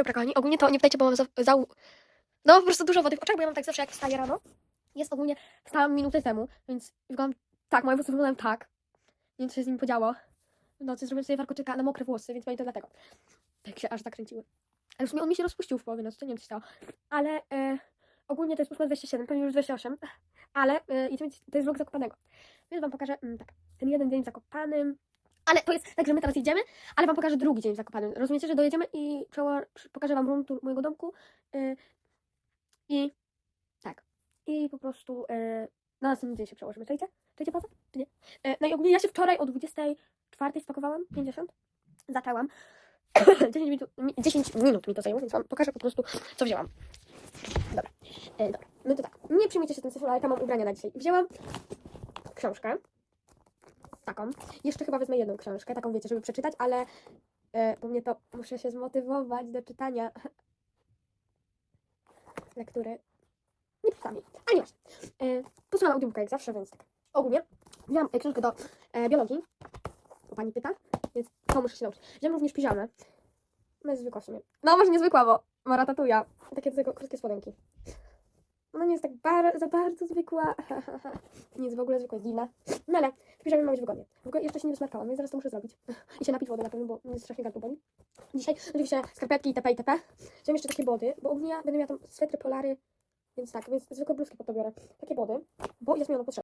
Dobra, kochani, ogólnie to nie pytajcie, bo mam za, za... No, po prostu dużo wody w oczach, bo ja mam tak zawsze, jak wstaję rano. Jest ogólnie, wstałam minutę temu, więc wyglądam tak, moje włosy wyglądają tak. Nie wiem, co się z nimi podziało. W nocy zrobiłem sobie warkoczyka na mokre włosy, więc pewnie to dlatego. Tak się aż zakręciły. Ale w sumie on mi się rozpuścił w połowie nocy, to nie wiem, co się stało. Ale e, ogólnie to jest 8.27, pewnie już 28, ale e, to jest vlog Zakopanego. Więc wam pokażę, mm, tak, ten jeden dzień w Zakopanym. Ale to jest tak, że my teraz jedziemy, ale wam pokażę drugi dzień w Zakopanym. Rozumiecie, że dojedziemy i pokażę wam room tour mojego domku. y, I tak. I po prostu y, na następny dzień się przełożymy. Czajcie? Czajcie poza? Czy nie? Y, no i ogólnie ja się wczoraj o 24 spakowałam, 50. Zaczęłam. 10 minut, mi- 10 minut mi to zajęło, więc wam pokażę po prostu, co wzięłam. Dobra. Y, dobra. No to tak. Nie przyjmujcie się tym cyfrą, ale ja mam ubrania na dzisiaj. Wzięłam książkę. Taką. Jeszcze chyba wezmę jedną książkę, taką wiecie, żeby przeczytać, ale e, bo mnie to muszę się zmotywować do czytania lektury. Nie przeczytam jej. A nie e, Posłucham audiobooka jak zawsze, więc tak. Ogólnie wziąłam e, książkę do e, biologii, bo pani pyta, więc to muszę się nauczyć. Wziąłem również piżamę. No jest zwykła w sumie. No może niezwykła, bo ma ratatuja. Takie krótkie spodenki. Ona nie jest tak bar- za bardzo zwykła. nie jest w ogóle zwykła, jest dziwna. No ale w piżamie ma być wygodnie. W ogóle jeszcze się nie wysmarkałam, więc zaraz to muszę zrobić. I się napić wody na pewno, bo mnie strasznie gardło boli. Dzisiaj oczywiście skarpetki itp. itp. Wziąłem jeszcze takie body, bo ogólnie ja będę miała tam swetry polary, więc tak, więc zwykłe bluzki po to biorę. Takie body, bo jest mi ono potrzebne.